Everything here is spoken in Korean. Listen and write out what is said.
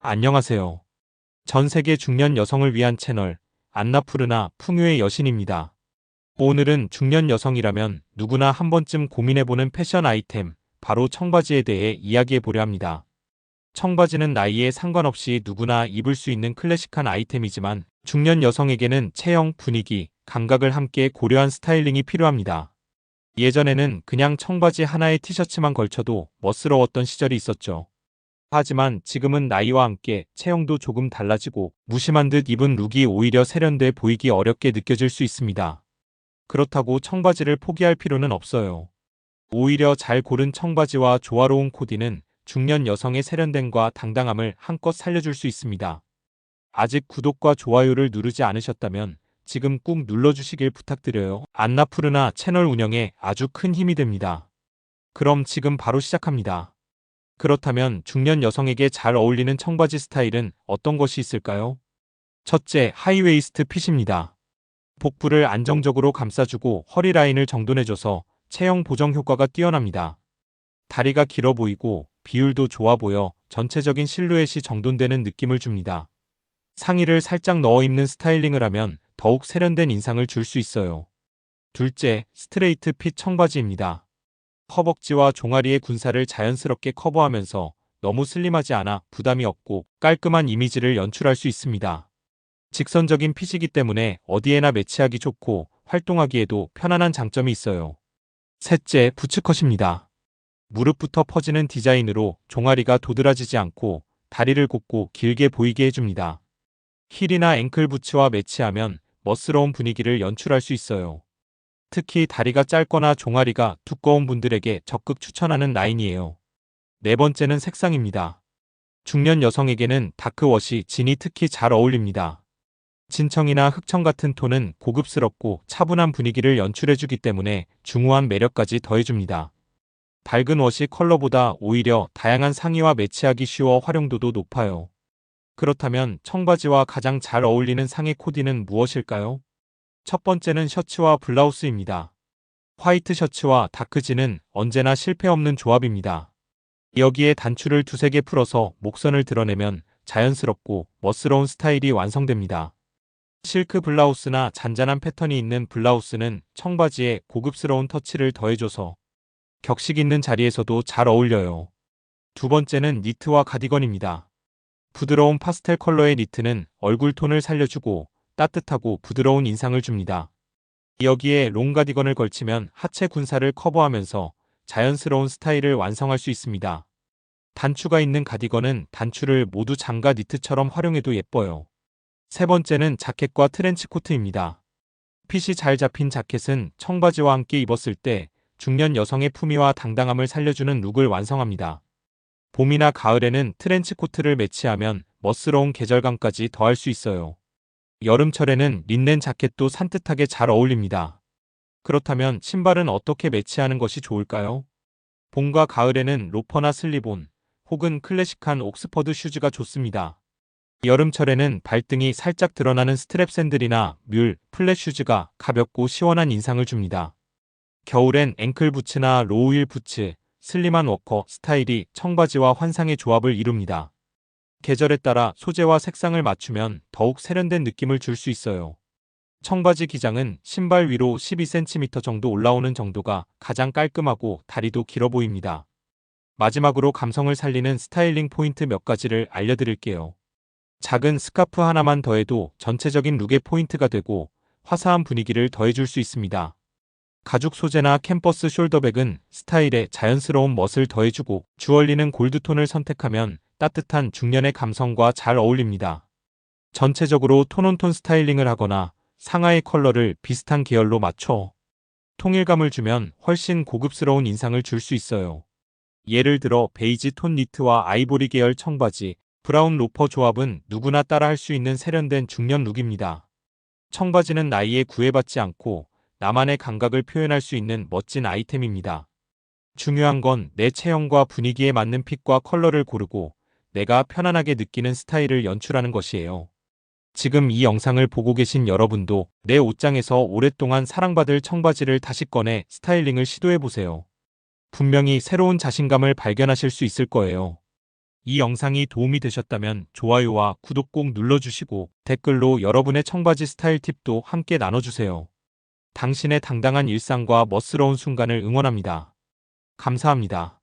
안녕하세요. 전 세계 중년 여성을 위한 채널 안나푸르나 풍요의 여신입니다. 오늘은 중년 여성이라면 누구나 한 번쯤 고민해보는 패션 아이템, 바로 청바지에 대해 이야기해 보려 합니다. 청바지는 나이에 상관없이 누구나 입을 수 있는 클래식한 아이템이지만 중년 여성에게는 체형, 분위기, 감각을 함께 고려한 스타일링이 필요합니다. 예전에는 그냥 청바지 하나에 티셔츠만 걸쳐도 멋스러웠던 시절이 있었죠. 하지만 지금은 나이와 함께 체형도 조금 달라지고 무심한 듯 입은 룩이 오히려 세련돼 보이기 어렵게 느껴질 수 있습니다. 그렇다고 청바지를 포기할 필요는 없어요. 오히려 잘 고른 청바지와 조화로운 코디는 중년 여성의 세련됨과 당당함을 한껏 살려줄 수 있습니다. 아직 구독과 좋아요를 누르지 않으셨다면 지금 꾹 눌러주시길 부탁드려요. 안나푸르나 채널 운영에 아주 큰 힘이 됩니다. 그럼 지금 바로 시작합니다. 그렇다면 중년 여성에게 잘 어울리는 청바지 스타일은 어떤 것이 있을까요? 첫째, 하이웨이스트 핏입니다. 복부를 안정적으로 감싸주고 허리 라인을 정돈해줘서 체형 보정 효과가 뛰어납니다. 다리가 길어 보이고 비율도 좋아 보여 전체적인 실루엣이 정돈되는 느낌을 줍니다. 상의를 살짝 넣어 입는 스타일링을 하면 더욱 세련된 인상을 줄 수 있어요. 둘째, 스트레이트 핏 청바지입니다. 허벅지와 종아리의 군살을 자연스럽게 커버하면서 너무 슬림하지 않아 부담이 없고 깔끔한 이미지를 연출할 수 있습니다. 직선적인 핏이기 때문에 어디에나 매치하기 좋고 활동하기에도 편안한 장점이 있어요. 셋째, 부츠컷입니다. 무릎부터 퍼지는 디자인으로 종아리가 도드라지지 않고 다리를 곱고 길게 보이게 해줍니다. 힐이나 앵클 부츠와 매치하면 멋스러운 분위기를 연출할 수 있어요. 특히 다리가 짧거나 종아리가 두꺼운 분들에게 적극 추천하는 라인이에요. 네 번째는 색상입니다. 중년 여성에게는 다크워시, 진이 특히 잘 어울립니다. 진청이나 흑청 같은 톤은 고급스럽고 차분한 분위기를 연출해주기 때문에 중후한 매력까지 더해줍니다. 밝은 워시 컬러보다 오히려 다양한 상의와 매치하기 쉬워 활용도도 높아요. 그렇다면 청바지와 가장 잘 어울리는 상의 코디는 무엇일까요? 첫 번째는 셔츠와 블라우스입니다. 화이트 셔츠와 다크진은 언제나 실패 없는 조합입니다. 여기에 단추를 두세 개 풀어서 목선을 드러내면 자연스럽고 멋스러운 스타일이 완성됩니다. 실크 블라우스나 잔잔한 패턴이 있는 블라우스는 청바지에 고급스러운 터치를 더해줘서 격식 있는 자리에서도 잘 어울려요. 두 번째는 니트와 가디건입니다. 부드러운 파스텔 컬러의 니트는 얼굴 톤을 살려주고 따뜻하고 부드러운 인상을 줍니다. 여기에 롱 가디건을 걸치면 하체 군살을 커버하면서 자연스러운 스타일을 완성할 수 있습니다. 단추가 있는 가디건은 단추를 모두 장가 니트처럼 활용해도 예뻐요. 세 번째는 자켓과 트렌치 코트입니다. 핏이 잘 잡힌 자켓은 청바지와 함께 입었을 때 중년 여성의 품위와 당당함을 살려주는 룩을 완성합니다. 봄이나 가을에는 트렌치 코트를 매치하면 멋스러운 계절감까지 더할 수 있어요. 여름철에는 린넨 자켓도 산뜻하게 잘 어울립니다. 그렇다면 신발은 어떻게 매치하는 것이 좋을까요? 봄과 가을에는 로퍼나 슬리본 혹은 클래식한 옥스퍼드 슈즈가 좋습니다. 여름철에는 발등이 살짝 드러나는 스트랩 샌들이나 뮬, 플랫 슈즈가 가볍고 시원한 인상을 줍니다. 겨울엔 앵클 부츠나 로우힐 부츠, 슬림한 워커 스타일이 청바지와 환상의 조합을 이룹니다. 계절에 따라 소재와 색상을 맞추면 더욱 세련된 느낌을 줄 수 있어요. 청바지 기장은 신발 위로 12cm 정도 올라오는 정도가 가장 깔끔하고 다리도 길어 보입니다. 마지막으로 감성을 살리는 스타일링 포인트 몇 가지를 알려드릴게요. 작은 스카프 하나만 더해도 전체적인 룩의 포인트가 되고 화사한 분위기를 더해줄 수 있습니다. 가죽 소재나 캠퍼스 숄더백은 스타일에 자연스러운 멋을 더해주고 주얼리는 골드톤을 선택하면 따뜻한 중년의 감성과 잘 어울립니다. 전체적으로 톤온톤 스타일링을 하거나 상하의 컬러를 비슷한 계열로 맞춰 통일감을 주면 훨씬 고급스러운 인상을 줄 수 있어요. 예를 들어 베이지 톤 니트와 아이보리 계열 청바지, 브라운 로퍼 조합은 누구나 따라할 수 있는 세련된 중년 룩입니다. 청바지는 나이에 구애받지 않고 나만의 감각을 표현할 수 있는 멋진 아이템입니다. 중요한 건 내 체형과 분위기에 맞는 핏과 컬러를 고르고 내가 편안하게 느끼는 스타일을 연출하는 것이에요. 지금 이 영상을 보고 계신 여러분도 내 옷장에서 오랫동안 사랑받을 청바지를 다시 꺼내 스타일링을 시도해보세요. 분명히 새로운 자신감을 발견하실 수 있을 거예요. 이 영상이 도움이 되셨다면 좋아요와 구독 꼭 눌러주시고 댓글로 여러분의 청바지 스타일 팁도 함께 나눠주세요. 당신의 당당한 일상과 멋스러운 순간을 응원합니다. 감사합니다.